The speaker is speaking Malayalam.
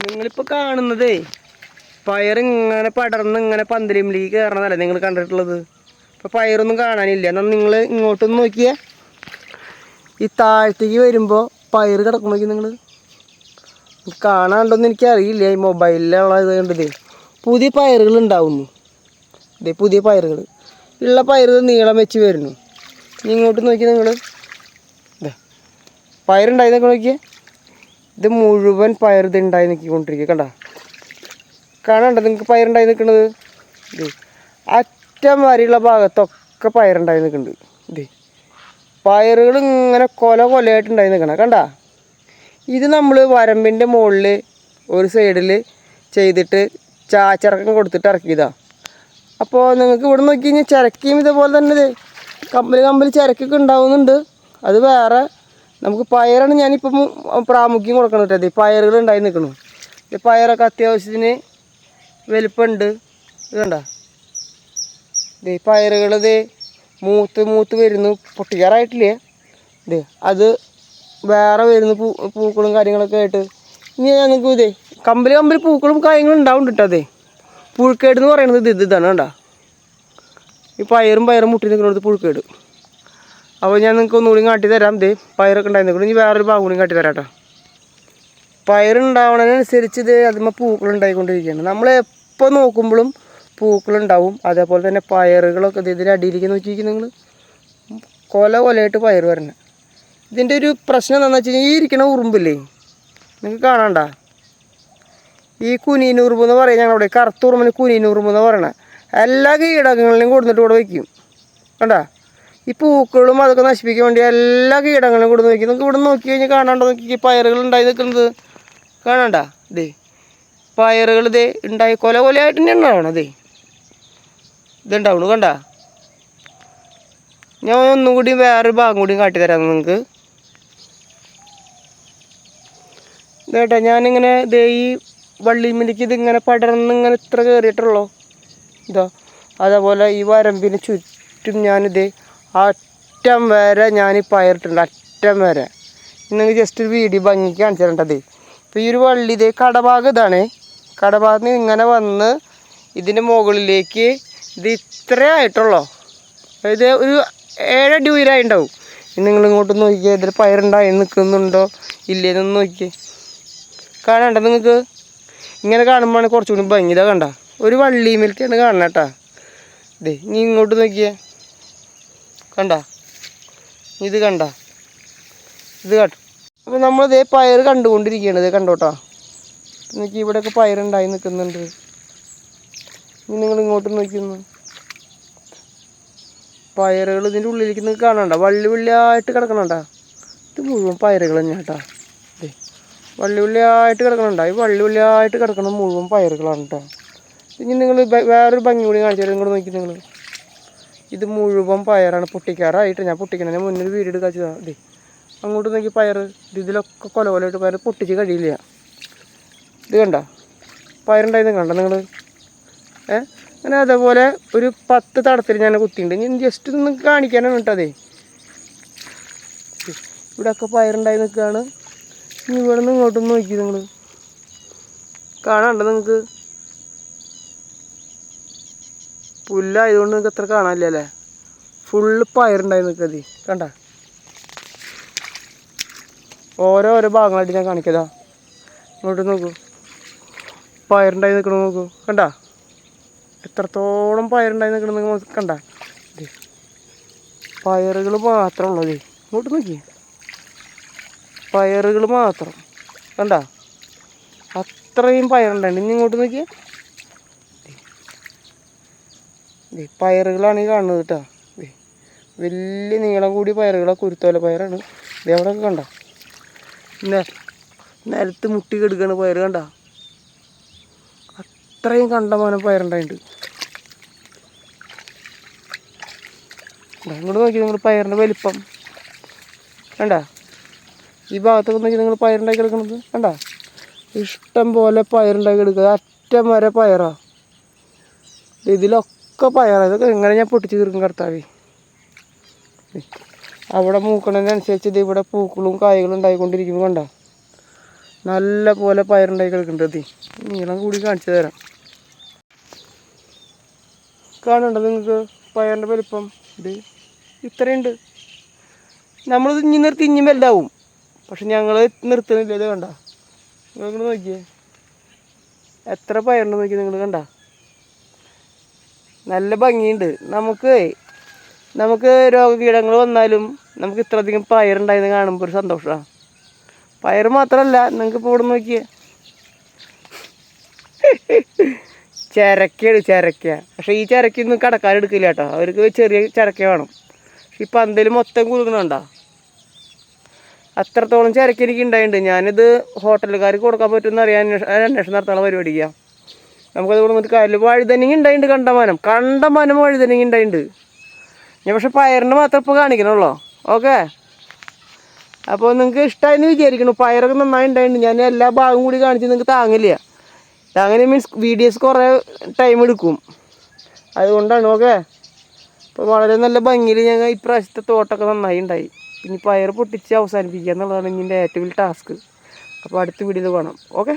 നിങ്ങളിപ്പോൾ കാണുന്നതേ പയറിങ്ങനെ പടർന്ന് ഇങ്ങനെ പന്തലിമിലേക്ക് കയറണതല്ലേ നിങ്ങൾ കണ്ടിട്ടുള്ളത്? ഇപ്പോൾ പയറൊന്നും കാണാനില്ല. എന്നാൽ നിങ്ങൾ ഇങ്ങോട്ടൊന്ന് നോക്കിയേ. ഈ താഴത്തേക്ക് വരുമ്പോൾ പയർ കിടക്കും നിങ്ങൾ എനിക്ക് എനിക്കറിയില്ല. ഈ മൊബൈലിലുള്ള ഇത് കണ്ടതേ പുതിയ പയറുകൾ ഉണ്ടാവുന്നു. ഇതേ പുതിയ പയറുകൾ. ഉള്ള പയർ നീളം വെച്ച് വരുന്നു. ഇങ്ങോട്ട് നോക്കി നിങ്ങൾ പയറുണ്ടായി നോക്കി നോക്കിയേ. ഇത് മുഴുവൻ പയർ ഉണ്ടായി നിൽക്കൊണ്ടിരിക്കുക കണ്ട? കാണണ്ട നിങ്ങൾക്ക് പയറുണ്ടായി നിൽക്കുന്നത് ഇത് അറ്റം വരെയുള്ള ഭാഗത്തൊക്കെ പയറുണ്ടായി നിൽക്കുന്നുണ്ട് ഇത് പയറുകൾ ഇങ്ങനെ കൊല കൊലയായിട്ടുണ്ടായി നിൽക്കണം കണ്ട? ഇത് നമ്മൾ വരമ്പിന്റെ മുകളിൽ ഒരു സൈഡിൽ ചെയ്തിട്ട് ചാച്ചിറക്കം കൊടുത്തിട്ട് ഇറക്കിയതാ. അപ്പോൾ നിങ്ങൾക്ക് ഇവിടെ നോക്കി കഴിഞ്ഞാൽ ചിരക്കിയും ഇതേപോലെ തന്നെ കമ്പൽ കമ്പൽ ചിരക്കൊക്കെ ഉണ്ടാവുന്നുണ്ട്. അത് വേറെ നമുക്ക് പയറാണ് ഞാനിപ്പം പ്രാമുഖ്യം കൊടുക്കണം കേട്ടോ. പയറുകൾ ഉണ്ടായി നിൽക്കണു. പയറൊക്കെ അത്യാവശ്യത്തിന് വലിപ്പമുണ്ട്. ഇത് കണ്ട? ദേ പയറുകൾ ദേ മൂത്ത് മൂത്ത് വരുന്നു. പൊട്ടിക്കാറായിട്ടില്ലേ? ഇത് അത് വേറെ വരുന്നു പൂ പൂക്കളും കാര്യങ്ങളൊക്കെ ആയിട്ട്. ഇനി ഞങ്ങൾക്ക് ഇതേ കമ്പൽ കമ്പൽ പൂക്കളും കാര്യങ്ങളും ഉണ്ടാവും കേട്ടോ അതെ പുഴുക്കേട് എന്ന് പറയുന്നത് ഇത് ഇത് ഇതാണ് കണ്ട? ഈ പയറും പയറും മുട്ടി നിൽക്കുന്നിടത്ത് പുഴുക്കേട്. അപ്പോൾ ഞാൻ നിങ്ങൾക്ക് ഒന്നുകൂടി കാട്ടി തരാം. ദേ പയറൊക്കെ ഉണ്ടായിരുന്നു. ഇനി വേറൊരു ഭാഗം കൂടി കാട്ടി തരാം കേട്ടോ പയറുണ്ടാവണതിനനുസരിച്ച് ഇത് അതിമ പൂക്കൾ ഉണ്ടായിക്കൊണ്ടിരിക്കുകയാണ്. നമ്മൾ എപ്പോൾ നോക്കുമ്പോഴും പൂക്കളുണ്ടാവും അതേപോലെ തന്നെ പയറുകളൊക്കെ ഇത് ഇതിന്റെ അടിയിലേക്ക് നോക്കിയിരിക്കും നിങ്ങൾ കൊല കൊലയായിട്ട് പയർ വരണം. ഇതിന്റെ ഒരു പ്രശ്നം എന്താണെന്ന് വെച്ച് കഴിഞ്ഞാൽ ഈ ഇരിക്കണ ഉറുമ്പില്ലേ? നിങ്ങൾക്ക് കാണണ്ട? ഈ കുനീനുറുമ്പ് എന്ന് പറയും ഞങ്ങളവിടെ. കറുത്ത ഉറുമ്പിന് കുനീനുറുമ്പ് എന്ന് പറയണത് എല്ലാ കീടങ്ങളെയും കൊടുത്തിട്ട് ഇവിടെ വയ്ക്കും. കണ്ടാ? ഈ പൂക്കളും അതൊക്കെ നശിപ്പിക്കാൻ വേണ്ടി എല്ലാ കീടങ്ങളും കൂടെ നോക്കി. നമുക്ക് ഇവിടെ നോക്കി കഴിഞ്ഞാൽ കാണാണ്ടോ? നോക്കി പയറുകൾ ഉണ്ടായി നിൽക്കുന്നത്. കാണണ്ട? ദേ പയറുകൾ ദേ ഉണ്ടായി. കൊല കൊലയായിട്ട് തന്നെ ഉണ്ടാവണം ദേ. ഇതുണ്ടാവണു കണ്ട? ഞാൻ ഒന്നും കൂടി വേറൊരു ഭാഗം കൂടി കാട്ടിത്തരാം നിങ്ങൾക്ക്. ഇതേട്ടാ ഞാനിങ്ങനെ ദേ ഈ വള്ളിമിലേക്ക് ഇതിങ്ങനെ പടർന്ന് ഇങ്ങനെ ഇത്ര കയറിയിട്ടുള്ളൂ? ഇതാ അതേപോലെ ഈ വരമ്പിന് ചുറ്റും ഞാനിത് അറ്റം വരെ ഞാൻ പയറിട്ടുണ്ട് അറ്റം വരെ. നിങ്ങൾക്ക് ജസ്റ്റ് ഒരു വീഡിയോ ഭംഗിക്ക് കാണിച്ചു തരേണ്ടത്. ഇപ്പോൾ ഈ ഒരു വള്ളി ഇതേ കടഭാഗം ഇതാണ്. കടഭാഗത്ത് നിന്ന് ഇങ്ങനെ വന്ന് ഇതിന്റെ മുകളിലേക്ക് ഇത് ഇത്രേ ആയിട്ടുള്ളൂ. അതായത് ഒരു ഏഴടി ഉയരായിണ്ടാവും. നിങ്ങൾ ഇങ്ങോട്ട് നോക്കിയേ ഇതിൽ പയറുണ്ടായി നിൽക്കുന്നുണ്ടോ? ഇല്ലേന്നൊന്ന് നോക്കിയേ കാണണ്ട നിങ്ങൾക്ക്? ഇങ്ങനെ കാണുമ്പോഴാണ് കുറച്ചുകൂടി ഭംഗി. ഇതാ കണ്ട? ഒരു വള്ളിമേൽക്കാണ് കാണണം കേട്ടാ. ഇതേ നീ ഇങ്ങോട്ട് നോക്കിയേ. കണ്ട? ഇത് കണ്ട? ഇത് കണ്ട? അപ്പോൾ നമ്മളിതേ പയർ കണ്ടുകൊണ്ടിരിക്കുകയാണ്. ഇത് കണ്ടോട്ടാ നോക്കി ഇവിടെയൊക്കെ പയറുണ്ടായി നിൽക്കുന്നുണ്ട്. ഇനി നിങ്ങൾ ഇങ്ങോട്ട് നോക്കുന്നു പയറുകൾ ഇതിന്റെ ഉള്ളിലേക്ക് നിങ്ങൾക്ക് കാണണ്ട വള്ളി വള്ളിയായിട്ട് കിടക്കണണ്ട? ഇത് മുഴുവൻ പയറുകൾ തന്നെ കേട്ടാ. ദേ വള്ളി വള്ളിയായിട്ട് കിടക്കണണ്ട? ഈ വള്ളി വള്ളിയായിട്ട് കിടക്കണ മുഴുവൻ പയറുകളാണ് കേട്ടോ ഇനി നിങ്ങൾ വേറൊരു ഭംഗി കൂടി കാണിച്ചു തരാം. ഇങ്ങോട്ട് നോക്കി നിങ്ങൾ. ഇത് മുഴുവൻ പയറാണ് പൊട്ടിക്കാറായിട്ട്. ഞാൻ പൊട്ടിക്കുന്നതിന് മുന്നേ വീട് എടുക്കാച്ചതാ ദേ അങ്ങോട്ട് നോക്കി പയർ ഇതിലൊക്കെ കൊല കൊലയിട്ട് പയർ പൊട്ടിച്ച് കഴിയില്ല. ഇത് കണ്ട? പയറുണ്ടായിരുന്നു കണ്ട നിങ്ങൾ ഏ? അങ്ങനെ അതേപോലെ ഒരു പത്ത് തടത്തിൽ ഞാൻ കുത്തിയിട്ടുണ്ട്. ഞാൻ ജസ്റ്റ് ഒന്ന് കാണിക്കാനാണ് കേട്ടതേ ഇവിടെയൊക്കെ പയറുണ്ടായി നിൽക്കുകയാണ്. ഇനി ഇവിടെ നിന്ന് ഇങ്ങോട്ടൊന്ന് നോക്കി നിങ്ങൾ കാണാണ്ട് നിങ്ങൾക്ക്? പുല്ലായതുകൊണ്ട് നിങ്ങൾക്ക് അത്ര കാണാനില്ല അല്ലേ ഫുള്ള് പയറുണ്ടായി നിൽക്കതി കണ്ട? ഓരോ ഓരോ ഭാഗങ്ങളായിട്ട് ഞാൻ കാണിക്കതാ ഇങ്ങോട്ട് നോക്കൂ. പയറുണ്ടായി നിൽക്കണ നോക്കൂ. കണ്ട? എത്രത്തോളം പയറുണ്ടായി നിൽക്കണം നിങ്ങൾ കണ്ട? പയറുകൾ മാത്രം ഉള്ളത് ഇങ്ങോട്ട് നോക്കി പയറുകൾ മാത്രം. കണ്ട? അത്രയും പയറുണ്ടായിട്ട് ഇനി ഇങ്ങോട്ട് നോക്കിയേ ദേ പയറുകളാണ് ഈ കാണുന്നത് കേട്ടോ. വലിയ നീളം കൂടി പയറുകളാണ് കുരുത്തോല പയറാണ്. അവിടെ കണ്ട? നിലത്ത് മുട്ടി കെടുക്കണ പയറ് കണ്ട? അത്രയും കണ്ടമാനം പയറുണ്ടായിട്ടുണ്ട്. ഇങ്ങോട്ട് നോക്കി നിങ്ങൾ പയറിന്റെ വലിപ്പം. കണ്ട? ഈ ഭാഗത്തൊക്കെ നോക്കി നിങ്ങൾ പയറുണ്ടാക്കി എടുക്കണത്. കണ്ട? ഇഷ്ടം പോലെ പയറുണ്ടാക്കി എടുക്കുക. അറ്റം വരെ പയറാ. ദേ ഇതിലൊക്കെ പയറാണ് ഇതൊക്കെ എങ്ങനെ ഞാൻ പൊട്ടിച്ച് തീർക്കും കർത്താവേ. അവിടെ മൂക്കണതിനനുസരിച്ച് ഇത് ഇവിടെ പൂക്കളും കായകളും ഉണ്ടായിക്കൊണ്ടിരിക്കുമ്പോൾ കണ്ട? നല്ല പോലെ പയറുണ്ടായി കിടക്കുന്നുണ്ട് എത്തി നീളം കൂടി കാണിച്ചു തരാം. കാണുന്നുണ്ടോ നിങ്ങൾക്ക് പയറിന്റെ വലിപ്പം? ഇത് ഇത്രയുണ്ട്. നമ്മളിത് ഇഞ്ഞി നിർത്തി ഇഞ്ഞും വലുതാവും. പക്ഷെ ഞങ്ങൾ നിർത്തുന്നില്ല ഇത് കണ്ട? നിങ്ങൾ നോക്കിയേ. എത്ര പയറുണ്ടെന്ന് നോക്കി നിങ്ങൾ കണ്ട? നല്ല ഭംഗിയുണ്ട്. നമുക്ക് നമുക്ക് രോഗകീടങ്ങൾ വന്നാലും നമുക്ക് ഇത്രയധികം പയറുണ്ടായെന്ന് കാണുമ്പോൾ ഒരു സന്തോഷമാണ് പയർ മാത്രമല്ല നിങ്ങൾക്ക് ഇപ്പോൾ ഇവിടെ നോക്കിയേ. ചിരക്കയാണ് ചിരക്ക. പക്ഷേ ഈ ചിരക്കൊന്നും കടക്കാരെടുക്കില്ല കേട്ടോ. അവർക്ക് ചെറിയ ചിരക്ക വേണം. പക്ഷെ ഇപ്പം പന്തൽ മൊത്തം കുലുങ്ങണുണ്ടോ അത്രത്തോളം ചിരക്ക എനിക്ക് ഉണ്ടായിട്ടുണ്ട്. ഞാനിത് ഹോട്ടലുകാർക്ക് കൊടുക്കാൻ പറ്റുമെന്ന് അറിയാൻ അന്വേഷണം നടത്താനുള്ള പരിപാടിയാണ് നമുക്കത് കൊടുത്തിട്ട് കാര്യമില്ല. വഴുതനങ്ങി ഉണ്ടായിട്ടുണ്ട് കണ്ടമാനം കണ്ടമാനം വഴുതനങ്ങി ഉണ്ടായിട്ടുണ്ട്. ഞാൻ പക്ഷെ പയറിന് മാത്രം ഇപ്പോൾ കാണിക്കണുള്ളൂ? ഓക്കെ? അപ്പോൾ നിങ്ങൾക്ക് ഇഷ്ടമായെന്ന് വിചാരിക്കണം. പയറൊക്കെ നന്നായി ഉണ്ടായിട്ടുണ്ട്. ഞാൻ എല്ലാ ഭാഗവും കൂടി കാണിച്ച് നിങ്ങൾക്ക് താങ്ങില്ല താങ്ങനെ മീൻസ് വീഡിയോസ് കുറേ ടൈം എടുക്കും. അതുകൊണ്ടാണ് ഓക്കെ? അപ്പോൾ വളരെ നല്ല ഭംഗിയിൽ ഞങ്ങൾ ഇപ്രാവശ്യത്തെ തോട്ടമൊക്കെ നന്നായി ഉണ്ടായി. ഇനി പയർ പൊട്ടിച്ച് അവസാനിപ്പിക്കുക എന്നുള്ളതാണ് ഇതിന്റെ ഏറ്റവും വലിയ ടാസ്ക് അപ്പോൾ അടുത്ത വീഡിയോയിൽ കാണാം. ഓക്കെ?